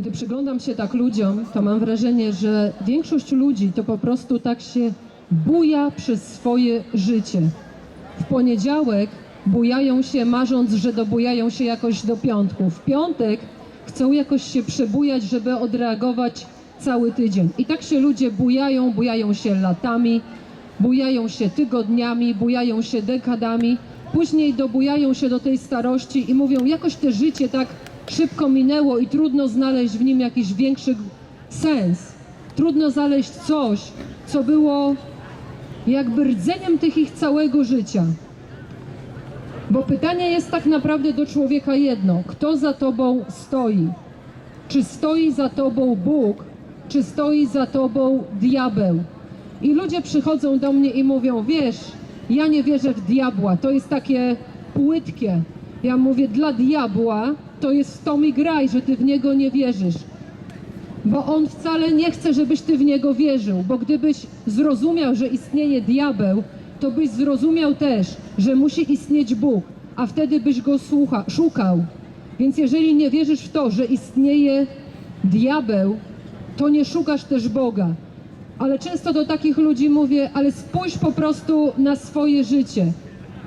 Gdy przyglądam się tak ludziom, to mam wrażenie, że większość ludzi to po prostu tak się buja przez swoje życie. W poniedziałek bujają się, marząc, że dobujają się jakoś do piątku. W piątek chcą jakoś się przebujać, żeby odreagować cały tydzień. I tak się ludzie bujają, bujają się latami, bujają się tygodniami, bujają się dekadami, później dobujają się do tej starości i mówią, jakoś te życie tak szybko minęło i trudno znaleźć w nim jakiś większy sens. Trudno znaleźć coś, co było jakby rdzeniem tych ich całego życia. Bo pytanie jest tak naprawdę do człowieka jedno: kto za tobą stoi? Czy stoi za tobą Bóg, czy stoi za tobą diabeł? I ludzie przychodzą do mnie i mówią: Wiesz, ja nie wierzę w diabła, to jest takie płytkie. Ja mówię: Dla diabła to jest w tom i graj, że ty w niego nie wierzysz. Bo on wcale nie chce, żebyś ty w niego wierzył, bo gdybyś zrozumiał, że istnieje diabeł, to byś zrozumiał też, że musi istnieć Bóg, a wtedy byś go słucha, szukał. Więc jeżeli nie wierzysz w to, że istnieje diabeł, to nie szukasz też Boga. Ale często do takich ludzi mówię, ale spójrz po prostu na swoje życie.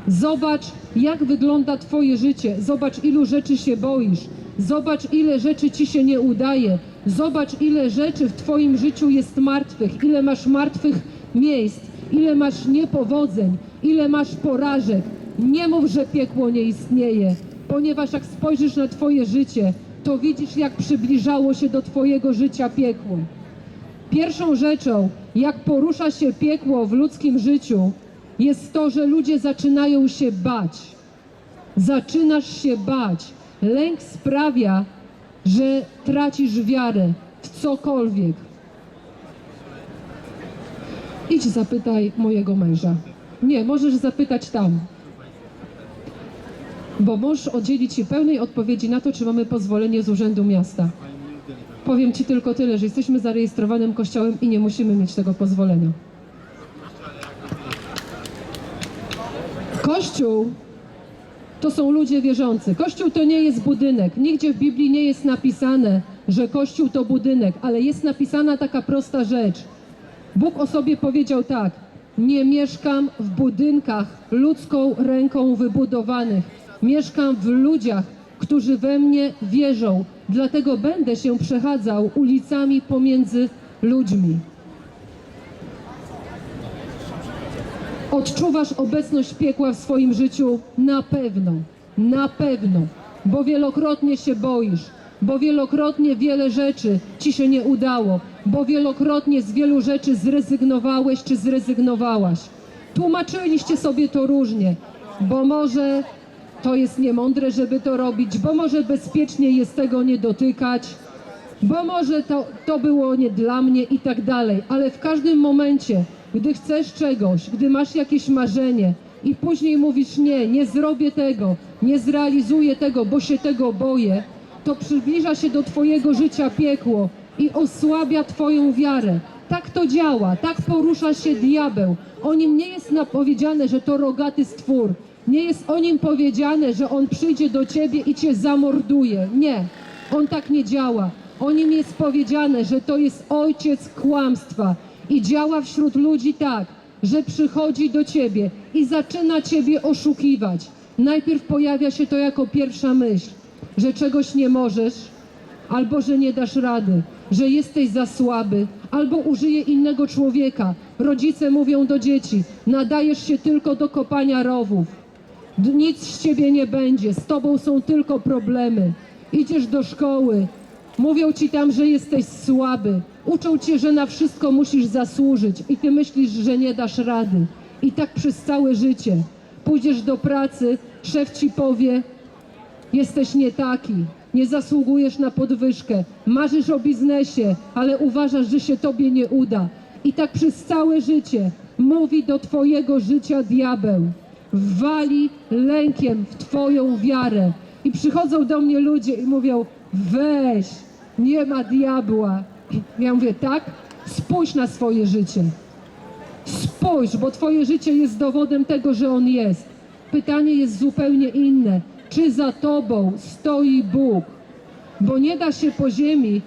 Zobacz, jak wygląda Twoje życie. Zobacz, ilu rzeczy się boisz. Zobacz, ile rzeczy Ci się nie udaje. Zobacz, ile rzeczy w Twoim życiu jest martwych, ile masz martwych miejsc, ile masz niepowodzeń, ile masz porażek. Nie mów, że piekło nie istnieje, ponieważ jak spojrzysz na Twoje życie, to widzisz, jak przybliżało się do Twojego życia piekło. Pierwszą rzeczą, jak porusza się piekło w ludzkim życiu, jest to, że ludzie zaczynają się bać. Zaczynasz się bać. Lęk sprawia, że tracisz wiarę w cokolwiek. Idź zapytaj mojego męża. Nie, możesz zapytać tam. Bo mąż oddzieli Ci pełnej odpowiedzi na to, czy mamy pozwolenie z Urzędu Miasta. Powiem Ci tylko tyle, że jesteśmy zarejestrowanym kościołem i nie musimy mieć tego pozwolenia. Kościół to są ludzie wierzący. Kościół to nie jest budynek. Nigdzie w Biblii nie jest napisane, że Kościół to budynek, ale jest napisana taka prosta rzecz. Bóg o sobie powiedział tak: Nie mieszkam w budynkach ludzką ręką wybudowanych. Mieszkam w ludziach, którzy we mnie wierzą. Dlatego będę się przechadzał ulicami pomiędzy ludźmi. Odczuwasz obecność piekła w swoim życiu? Na pewno, na pewno, bo wielokrotnie się boisz, bo wielokrotnie wiele rzeczy ci się nie udało, bo wielokrotnie z wielu rzeczy zrezygnowałeś czy zrezygnowałaś. Tłumaczyliście sobie to różnie, bo może to jest niemądre, żeby to robić, bo może bezpiecznie jest tego nie dotykać, bo może to, to było nie dla mnie i tak dalej, ale w każdym momencie, gdy chcesz czegoś, gdy masz jakieś marzenie i później mówisz nie, nie zrobię tego, nie zrealizuję tego, bo się tego boję, to przybliża się do Twojego życia piekło i osłabia Twoją wiarę. Tak to działa, tak porusza się diabeł. O nim nie jest napowiedziane, że to rogaty stwór. Nie jest o nim powiedziane, że on przyjdzie do ciebie i cię zamorduje. Nie, on tak nie działa. O nim jest powiedziane, że to jest ojciec kłamstwa i działa wśród ludzi tak, że przychodzi do ciebie i zaczyna ciebie oszukiwać. Najpierw pojawia się to jako pierwsza myśl, że czegoś nie możesz, albo że nie dasz rady, że jesteś za słaby, albo użyje innego człowieka. Rodzice mówią do dzieci: nadajesz się tylko do kopania rowów. Nic z ciebie nie będzie, z tobą są tylko problemy. Idziesz do szkoły, mówią ci tam, że jesteś słaby. Uczą cię, że na wszystko musisz zasłużyć i ty myślisz, że nie dasz rady. I tak przez całe życie. Pójdziesz do pracy, szef ci powie: Jesteś nie taki, nie zasługujesz na podwyżkę, marzysz o biznesie, ale uważasz, że się tobie nie uda. I tak przez całe życie mówi do twojego życia diabeł. Wali lękiem w twoją wiarę. I przychodzą do mnie ludzie i mówią: weź, nie ma diabła. Ja mówię: tak, spójrz na swoje życie. Spójrz, bo Twoje życie jest dowodem tego, że On jest. Pytanie jest zupełnie inne. Czy za Tobą stoi Bóg? bo nie da się po ziemi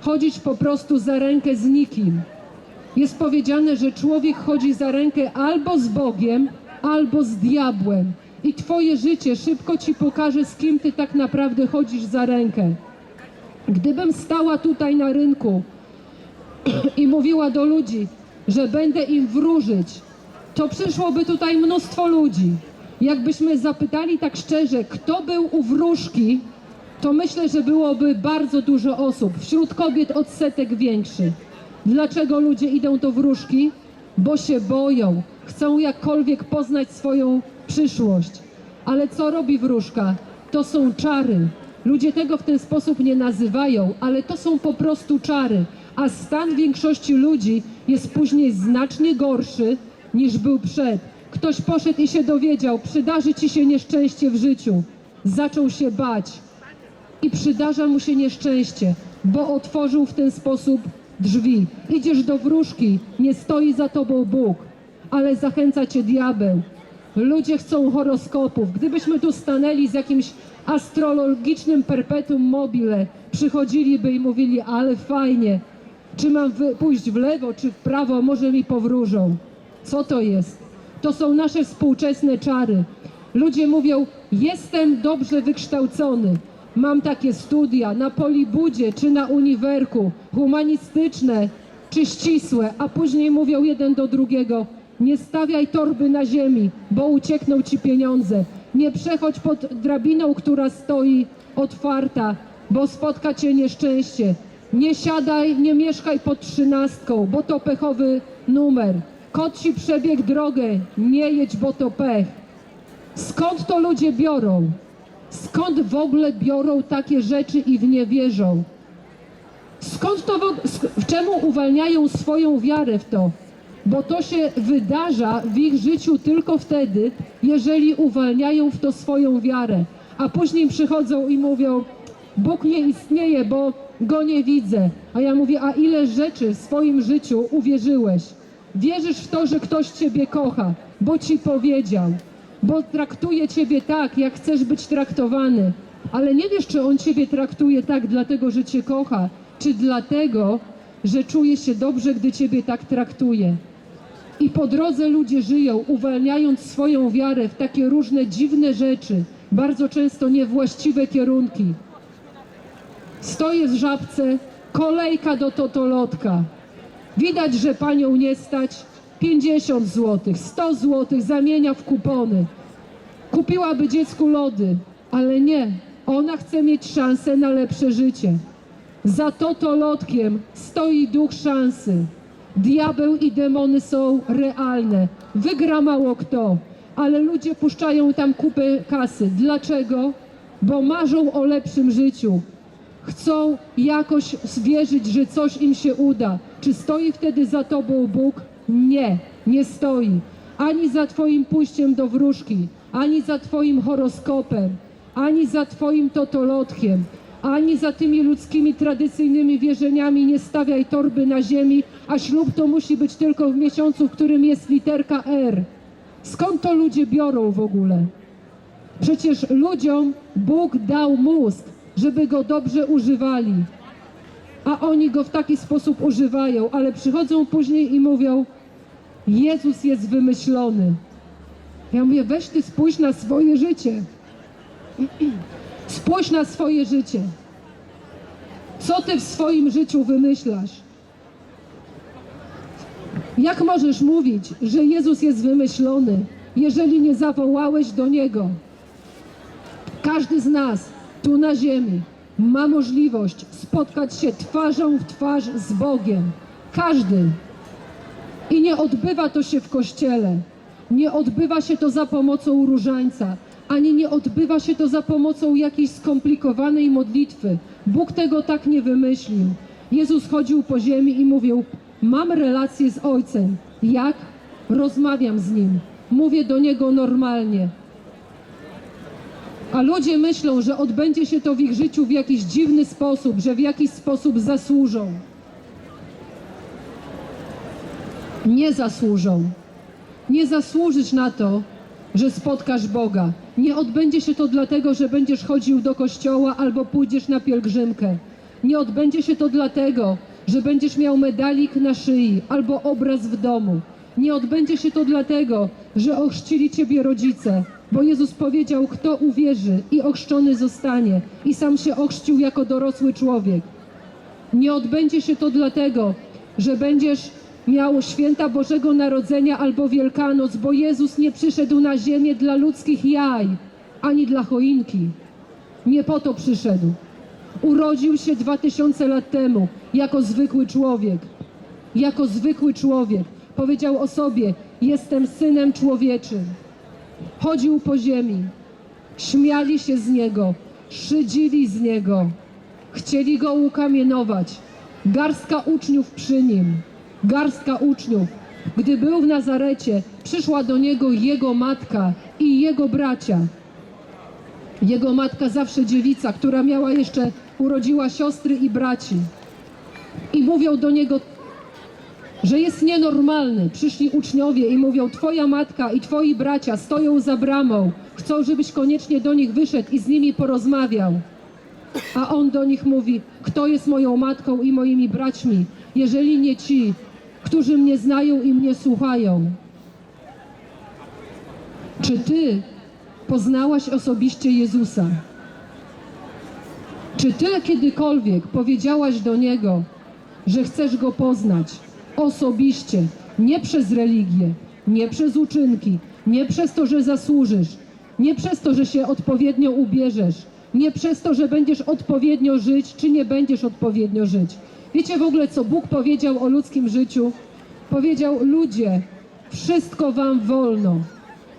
chodzić po prostu za rękę z nikim. Jest powiedziane, że człowiek chodzi za rękę albo z Bogiem, albo z diabłem. I twoje życie szybko ci pokaże, z kim ty tak naprawdę chodzisz za rękę. Gdybym stała tutaj na rynku i mówiła do ludzi, że będę im wróżyć, to przyszłoby tutaj mnóstwo ludzi. Jakbyśmy zapytali tak szczerze, kto był u wróżki, to myślę, że byłoby bardzo dużo osób. Wśród kobiet odsetek większy. Dlaczego ludzie idą do wróżki? Bo się boją, chcą jakkolwiek poznać swoją przyszłość. Ale co robi wróżka? To są czary. Ludzie tego w ten sposób nie nazywają, ale to są po prostu czary. A stan większości ludzi jest później znacznie gorszy niż był przed. Ktoś poszedł i się dowiedział, przydarzy ci się nieszczęście w życiu. Zaczął się bać i przydarza mu się nieszczęście, bo otworzył w ten sposób drzwi. Idziesz do wróżki, nie stoi za tobą Bóg, ale zachęca cię diabeł. Ludzie chcą horoskopów. Gdybyśmy tu stanęli z jakimś astrologicznym perpetuum mobile, przychodziliby i mówili, ale fajnie, czy mam pójść w lewo, czy w prawo, może mi powróżą. Co to jest? To są nasze współczesne czary. Ludzie mówią, jestem dobrze wykształcony, mam takie studia na Polibudzie czy na Uniwerku, humanistyczne czy ścisłe, a później mówią jeden do drugiego, nie stawiaj torby na ziemi, bo uciekną ci pieniądze. Nie przechodź pod drabiną, która stoi otwarta, bo spotka cię nieszczęście. Nie siadaj, nie mieszkaj pod trzynastką, bo to pechowy numer. Kot ci przebiegł drogę, nie jedź, bo to pech. Skąd to ludzie biorą? Skąd w ogóle biorą takie rzeczy i w nie wierzą? Skąd to, w, czemu uwalniają swoją wiarę w to? Bo to się wydarza w ich życiu tylko wtedy, jeżeli uwalniają w to swoją wiarę. A później przychodzą i mówią, Bóg nie istnieje, bo Go nie widzę. A ja mówię, a ile rzeczy w swoim życiu uwierzyłeś? Wierzysz w to, że ktoś Ciebie kocha, bo Ci powiedział, bo traktuje Ciebie tak, jak chcesz być traktowany. Ale nie wiesz, czy On Ciebie traktuje tak dlatego, że Cię kocha, czy dlatego, że czuje się dobrze, gdy Ciebie tak traktuje. I po drodze ludzie żyją, uwalniając swoją wiarę w takie różne dziwne rzeczy, bardzo często niewłaściwe kierunki. Stoję w żabce, kolejka do totolotka. Widać, że panią nie stać. 50 zł, 100 zł zamienia w kupony. Kupiłaby dziecku lody, ale nie. Ona chce mieć szansę na lepsze życie. Za totolotkiem stoi duch szansy. Diabeł i demony są realne. Wygra mało kto, ale ludzie puszczają tam kupę kasy. Dlaczego? Bo marzą o lepszym życiu. Chcą jakoś wierzyć, że coś im się uda. Czy stoi wtedy za tobą Bóg? Nie, nie stoi. Ani za twoim pójściem do wróżki, ani za twoim horoskopem, ani za twoim totolotkiem, ani za tymi ludzkimi tradycyjnymi wierzeniami nie stawiaj torby na ziemi, a ślub to musi być tylko w miesiącu, w którym jest literka R. Skąd to ludzie biorą w ogóle? Przecież ludziom Bóg dał mózg, żeby go dobrze używali. A oni go w taki sposób używają, ale przychodzą później i mówią: Jezus jest wymyślony. Ja mówię: weź ty spójrz na swoje życie. Spójrz na swoje życie. Co ty w swoim życiu wymyślasz? Jak możesz mówić, że Jezus jest wymyślony, jeżeli nie zawołałeś do Niego? Każdy z nas tu na ziemi ma możliwość spotkać się twarzą w twarz z Bogiem. Każdy. I nie odbywa to się w kościele. Nie odbywa się to za pomocą różańca, ani nie odbywa się to za pomocą jakiejś skomplikowanej modlitwy. Bóg tego tak nie wymyślił. Jezus chodził po ziemi i mówił: Mam relację z Ojcem. Jak? Rozmawiam z Nim. Mówię do Niego normalnie. A ludzie myślą, że odbędzie się to w ich życiu w jakiś dziwny sposób, że w jakiś sposób zasłużą. Nie zasłużą. Nie zasłużysz na to, że spotkasz Boga. Nie odbędzie się to dlatego, że będziesz chodził do kościoła albo pójdziesz na pielgrzymkę. Nie odbędzie się to dlatego, że będziesz miał medalik na szyi albo obraz w domu. Nie odbędzie się to dlatego, że ochrzcili ciebie rodzice, bo Jezus powiedział, kto uwierzy i ochrzczony zostanie i sam się ochrzcił jako dorosły człowiek. Nie odbędzie się to dlatego, że będziesz miał święta Bożego Narodzenia albo Wielkanoc, bo Jezus nie przyszedł na ziemię dla ludzkich jaj, ani dla choinki. Nie po to przyszedł. Urodził się dwa tysiące lat temu jako zwykły człowiek. Jako zwykły człowiek. Powiedział o sobie: Jestem synem człowieczym. Chodził po ziemi. Śmiali się z niego, szydzili z niego. Chcieli go ukamienować. Garstka uczniów przy nim. Garstka uczniów. Gdy był w Nazarecie, przyszła do niego jego matka i jego bracia. Jego matka zawsze dziewica, która miała jeszcze, urodziła siostry i braci. I mówią do niego, że jest nienormalny. Przyszli uczniowie i mówią, twoja matka i twoi bracia stoją za bramą. Chcą, żebyś koniecznie do nich wyszedł i z nimi porozmawiał. A on do nich mówi, kto jest moją matką i moimi braćmi, jeżeli nie ci, którzy mnie znają i mnie słuchają. Czy ty poznałaś osobiście Jezusa? Czy ty kiedykolwiek powiedziałaś do Niego, że chcesz Go poznać osobiście, nie przez religię, nie przez uczynki, nie przez to, że zasłużysz, nie przez to, że się odpowiednio ubierzesz, nie przez to, że będziesz odpowiednio żyć, czy nie będziesz odpowiednio żyć. Wiecie w ogóle, co Bóg powiedział o ludzkim życiu? Powiedział, ludzie, wszystko wam wolno,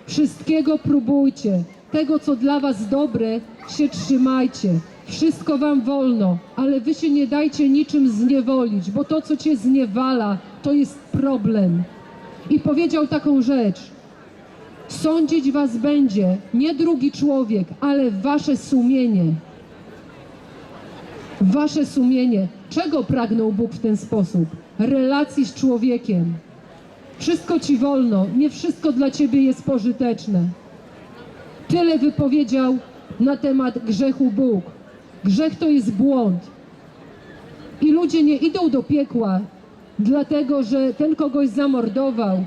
wszystkiego próbujcie, tego, co dla was dobre, się trzymajcie. Wszystko wam wolno, ale wy się nie dajcie niczym zniewolić, bo to, co cię zniewala, to jest problem. I powiedział taką rzecz. Sądzić was będzie nie drugi człowiek, ale wasze sumienie. Wasze sumienie. Czego pragnął Bóg w ten sposób? Relacji z człowiekiem. Wszystko ci wolno, nie wszystko dla ciebie jest pożyteczne. Tyle wypowiedział na temat grzechu Bóg. Grzech to jest błąd. I ludzie nie idą do piekła, dlatego że ten kogoś zamordował,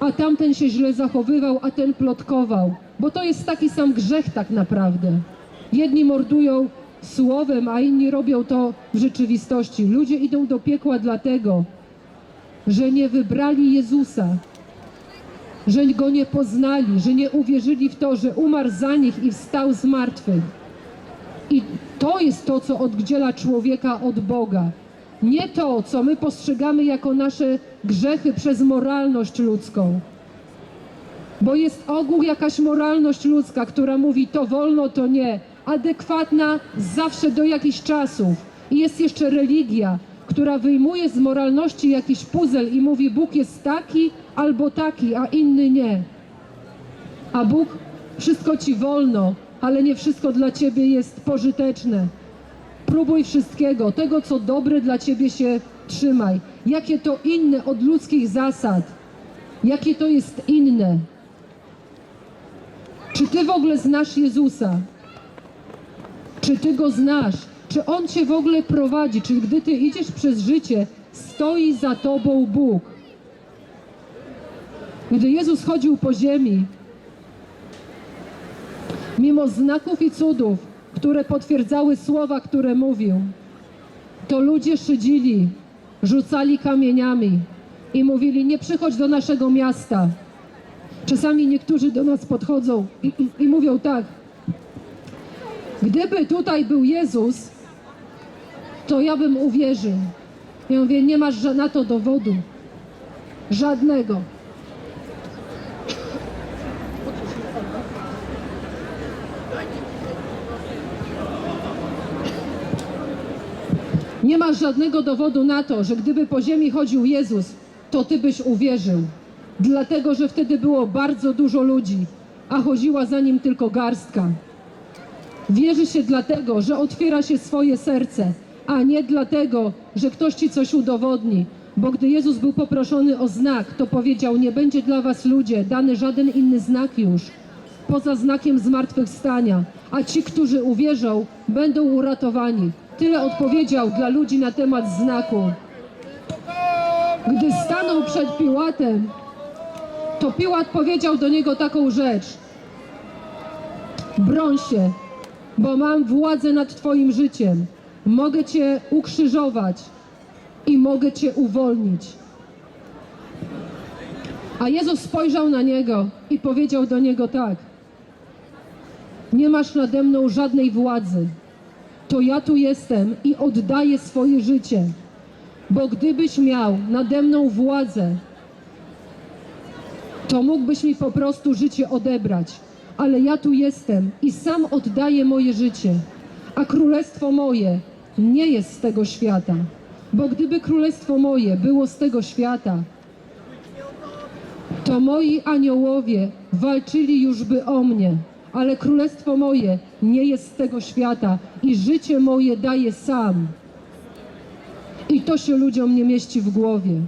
a tamten się źle zachowywał, a ten plotkował. Bo to jest taki sam grzech tak naprawdę. Jedni mordują słowem, a inni robią to w rzeczywistości. Ludzie idą do piekła dlatego, że nie wybrali Jezusa, że go nie poznali, że nie uwierzyli w to, że umarł za nich i wstał z martwych. I to jest to, co oddziela człowieka od Boga. Nie to, co my postrzegamy jako nasze grzechy przez moralność ludzką. Bo jest ogół jakaś moralność ludzka, która mówi to wolno, to nie. Adekwatna zawsze do jakichś czasów. I jest jeszcze religia, która wyjmuje z moralności jakiś puzzle i mówi Bóg jest taki albo taki, a inny nie. A Bóg wszystko ci wolno, ale nie wszystko dla ciebie jest pożyteczne. Próbuj wszystkiego, tego co dobre dla ciebie się trzymaj. Jakie to inne od ludzkich zasad? Jakie to jest inne? Czy ty w ogóle znasz Jezusa? Czy ty go znasz? Czy on cię w ogóle prowadzi? Czy gdy ty idziesz przez życie, stoi za tobą Bóg? Gdy Jezus chodził po ziemi, mimo znaków i cudów, które potwierdzały słowa, które mówił, to ludzie szydzili, rzucali kamieniami i mówili: Nie przychodź do naszego miasta. Czasami niektórzy do nas podchodzą i, i mówią tak: Gdyby tutaj był Jezus, to ja bym uwierzył. Ja mówię: Nie masz na to dowodu. Żadnego. Nie masz żadnego dowodu na to, że gdyby po ziemi chodził Jezus, to ty byś uwierzył. Dlatego, że wtedy było bardzo dużo ludzi, a chodziła za nim tylko garstka. Wierzy się dlatego, że otwiera się swoje serce, a nie dlatego, że ktoś ci coś udowodni. Bo gdy Jezus był poproszony o znak, to powiedział: Nie będzie dla was ludzie dany żaden inny znak już, poza znakiem zmartwychwstania, a ci, którzy uwierzą, będą uratowani. Tyle odpowiedział dla ludzi na temat znaku. Gdy stanął przed Piłatem, to Piłat powiedział do niego taką rzecz: Broń się, bo mam władzę nad Twoim życiem. Mogę Cię ukrzyżować i mogę Cię uwolnić. A Jezus spojrzał na niego i powiedział do niego tak: Nie masz nade mną żadnej władzy. To ja tu jestem i oddaję swoje życie. Bo gdybyś miał nade mną władzę, to mógłbyś mi po prostu życie odebrać. Ale ja tu jestem i sam oddaję moje życie. A królestwo moje nie jest z tego świata. Bo gdyby królestwo moje było z tego świata, to moi aniołowie walczyli już by o mnie. Ale królestwo moje nie jest z tego świata i życie moje daje sam. I to się ludziom nie mieści w głowie.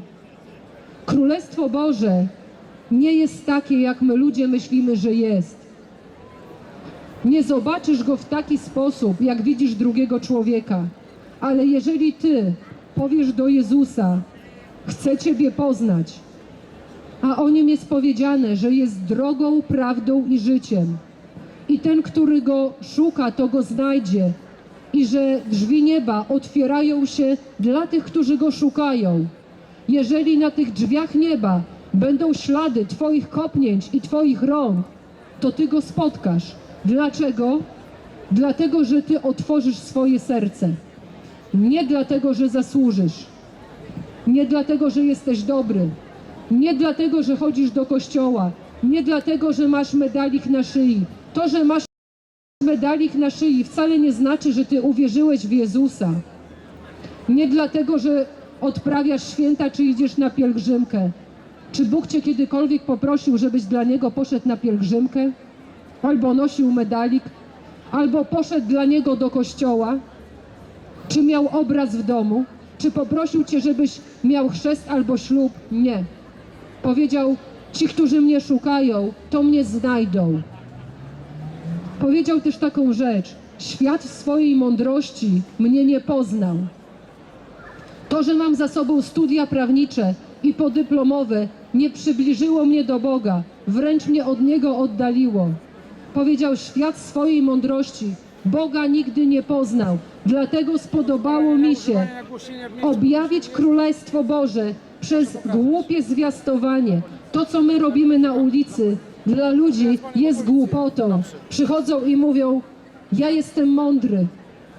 Królestwo Boże nie jest takie, jak my ludzie myślimy, że jest. Nie zobaczysz go w taki sposób, jak widzisz drugiego człowieka. Ale jeżeli ty powiesz do Jezusa, chcę Ciebie poznać, a o nim jest powiedziane, że jest drogą, prawdą i życiem. I ten, który go szuka, to go znajdzie. I że drzwi nieba otwierają się dla tych, którzy go szukają. Jeżeli na tych drzwiach nieba będą ślady Twoich kopnięć i Twoich rąk, to Ty go spotkasz. Dlaczego? Dlatego, że Ty otworzysz swoje serce. Nie dlatego, że zasłużysz. Nie dlatego, że jesteś dobry. Nie dlatego, że chodzisz do kościoła. Nie dlatego, że masz medalik na szyi. To, że masz medalik na szyi wcale nie znaczy, że ty uwierzyłeś w Jezusa. Nie dlatego, że odprawiasz święta, czy idziesz na pielgrzymkę. Czy Bóg cię kiedykolwiek poprosił, żebyś dla Niego poszedł na pielgrzymkę? Albo nosił medalik? Albo poszedł dla Niego do kościoła? Czy miał obraz w domu? Czy poprosił cię, żebyś miał chrzest albo ślub? Nie. Powiedział: Ci, którzy mnie szukają, to mnie znajdą. Powiedział też taką rzecz: Świat w swojej mądrości mnie nie poznał. To, że mam za sobą studia prawnicze i podyplomowe, nie przybliżyło mnie do Boga, wręcz mnie od Niego oddaliło. Powiedział: Świat swojej mądrości Boga nigdy nie poznał, dlatego spodobało mi się objawić Królestwo Boże przez głupie zwiastowanie. To, co my robimy na ulicy, dla ludzi jest głupotą. Przychodzą i mówią: Ja jestem mądry,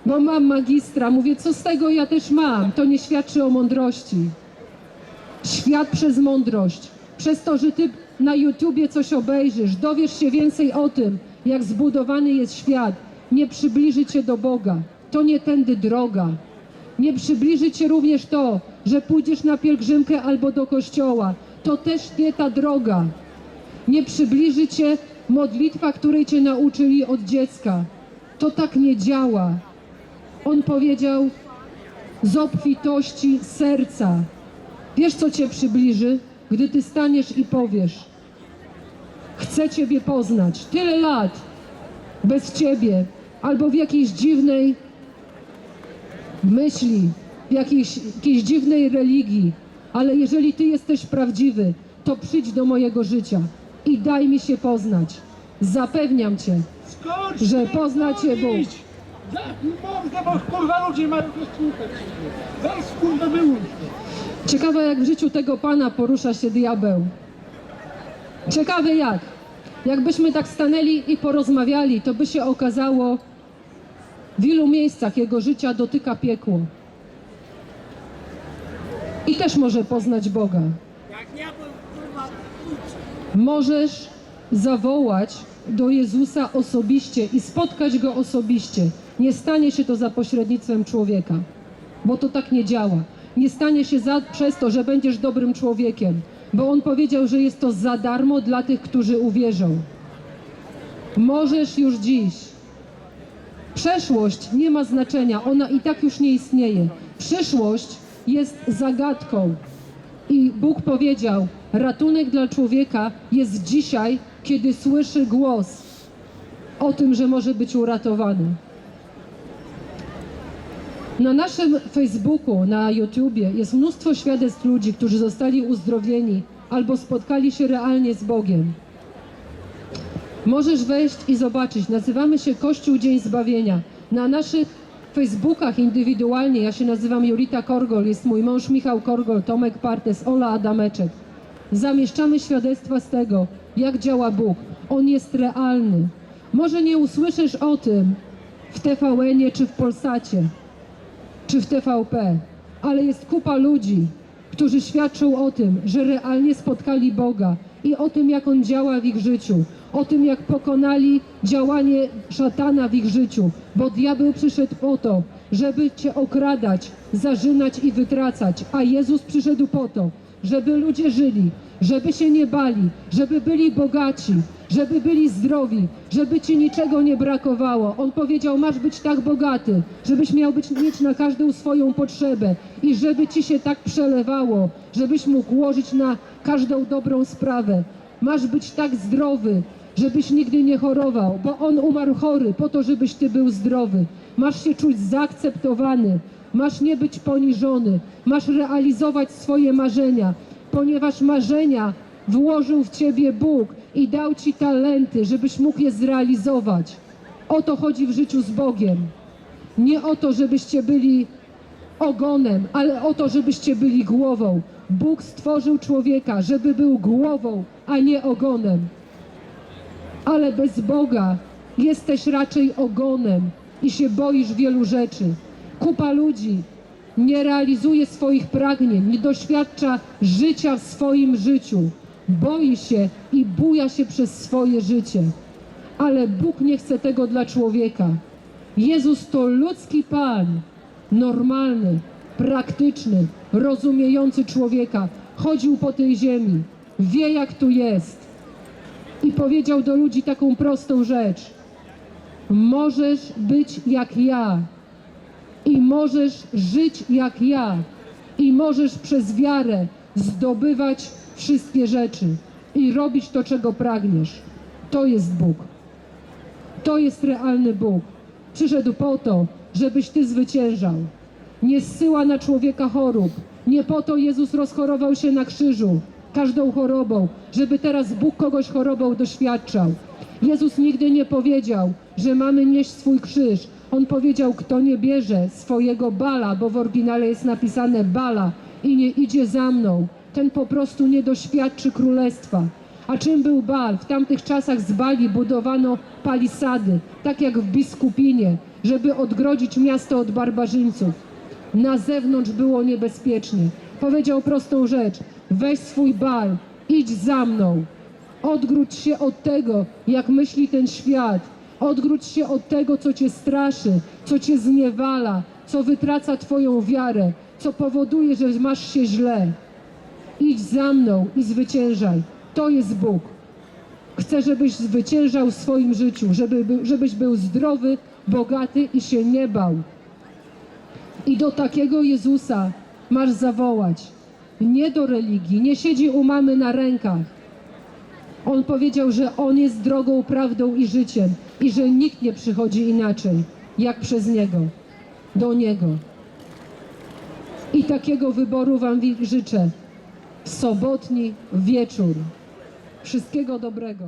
bo mam magistra. Mówię: Co z tego ja też mam? To nie świadczy o mądrości. Świat przez mądrość. Przez to, że ty na YouTubie coś obejrzysz, dowiesz się więcej o tym, jak zbudowany jest świat, nie przybliży cię do Boga. To nie tędy droga. Nie przybliży cię również to, że pójdziesz na pielgrzymkę albo do kościoła. To też nie ta droga. Nie przybliży cię modlitwa, której cię nauczyli od dziecka. To tak nie działa. On powiedział z obfitości serca. Wiesz, co cię przybliży, gdy ty staniesz i powiesz: Chcę Ciebie poznać. Tyle lat bez Ciebie, albo w jakiejś dziwnej myśli, w jakiejś, jakiejś dziwnej religii, ale jeżeli Ty jesteś prawdziwy, to przyjdź do mojego życia i daj mi się poznać. Zapewniam Cię, że pozna cię Bóg. Ja mordę, bo kurwa ludzie mają to słuchać. Weź kurwa wyłącz. Ciekawe jak w życiu tego Pana porusza się diabeł. Ciekawe jak. Jakbyśmy tak stanęli i porozmawiali, to by się okazało, w ilu miejscach jego życia dotyka piekło. I też może poznać Boga. Możesz zawołać do Jezusa osobiście i spotkać Go osobiście. Nie stanie się to za pośrednictwem człowieka, bo to tak nie działa. Nie stanie się za, przez to, że będziesz dobrym człowiekiem, bo On powiedział, że jest to za darmo dla tych, którzy uwierzą. Możesz już dziś. Przeszłość nie ma znaczenia, ona i tak już nie istnieje. Przyszłość jest zagadką. I Bóg powiedział: Ratunek dla człowieka jest dzisiaj, kiedy słyszy głos o tym, że może być uratowany. Na naszym Facebooku, na YouTubie jest mnóstwo świadectw ludzi, którzy zostali uzdrowieni albo spotkali się realnie z Bogiem. Możesz wejść i zobaczyć. Nazywamy się Kościół Dzień Zbawienia. Na naszych Facebookach indywidualnie, ja się nazywam Julita Korgol, jest mój mąż Michał Korgol, Tomek Partes, Ola Adameczek. Zamieszczamy świadectwa z tego, jak działa Bóg. On jest realny. Może nie usłyszysz o tym w TVN-ie czy w Polsacie, czy w TVP, ale jest kupa ludzi, którzy świadczą o tym, że realnie spotkali Boga i o tym, jak On działa w ich życiu, o tym, jak pokonali działanie szatana w ich życiu, bo diabeł przyszedł po to, żeby Cię okradać, zarzynać i wytracać, a Jezus przyszedł po to, żeby ludzie żyli, żeby się nie bali, żeby byli bogaci, żeby byli zdrowi, żeby ci niczego nie brakowało. On powiedział: Masz być tak bogaty, żebyś miał być, mieć na każdą swoją potrzebę i żeby ci się tak przelewało, żebyś mógł łożyć na każdą dobrą sprawę. Masz być tak zdrowy, żebyś nigdy nie chorował, bo on umarł chory po to, żebyś ty był zdrowy. Masz się czuć zaakceptowany, masz nie być poniżony, masz realizować swoje marzenia, ponieważ marzenia włożył w ciebie Bóg i dał ci talenty, żebyś mógł je zrealizować. O to chodzi w życiu z Bogiem. Nie o to, żebyście byli ogonem, ale o to, żebyście byli głową. Bóg stworzył człowieka, żeby był głową, a nie ogonem. Ale bez Boga jesteś raczej ogonem i się boisz wielu rzeczy. Kupa ludzi nie realizuje swoich pragnień, nie doświadcza życia w swoim życiu. Boi się i buja się przez swoje życie. Ale Bóg nie chce tego dla człowieka. Jezus to ludzki Pan, normalny, praktyczny, rozumiejący człowieka. Chodził po tej ziemi, wie jak tu jest. I powiedział do ludzi taką prostą rzecz. Możesz być jak ja i możesz żyć jak ja i możesz przez wiarę zdobywać wszystkie rzeczy i robić to, czego pragniesz. To jest Bóg. To jest realny Bóg. Przyszedł po to, żebyś ty zwyciężał. Nie zsyła na człowieka chorób. Nie po to Jezus rozchorował się na krzyżu każdą chorobą, żeby teraz Bóg kogoś chorobą doświadczał. Jezus nigdy nie powiedział, że mamy nieść swój krzyż. On powiedział, kto nie bierze swojego bala, bo w oryginale jest napisane bala i nie idzie za mną, ten po prostu nie doświadczy królestwa. A czym był bal? W tamtych czasach z bali budowano palisady, tak jak w Biskupinie, żeby odgrodzić miasto od barbarzyńców. Na zewnątrz było niebezpiecznie. Powiedział prostą rzecz: weź swój bal, idź za mną. Odgródź się od tego, jak myśli ten świat. Odgródź się od tego, co cię straszy, co cię zniewala, co wytraca twoją wiarę, co powoduje, że masz się źle. Idź za mną i zwyciężaj. To jest Bóg. Chcę, żebyś zwyciężał w swoim życiu, żeby, żebyś był zdrowy, bogaty i się nie bał. I do takiego Jezusa masz zawołać. Nie do religii, nie siedzi u mamy na rękach. On powiedział, że On jest drogą, prawdą i życiem i że nikt nie przychodzi inaczej, jak przez Niego, do Niego. I takiego wyboru Wam życzę w sobotni wieczór. Wszystkiego dobrego.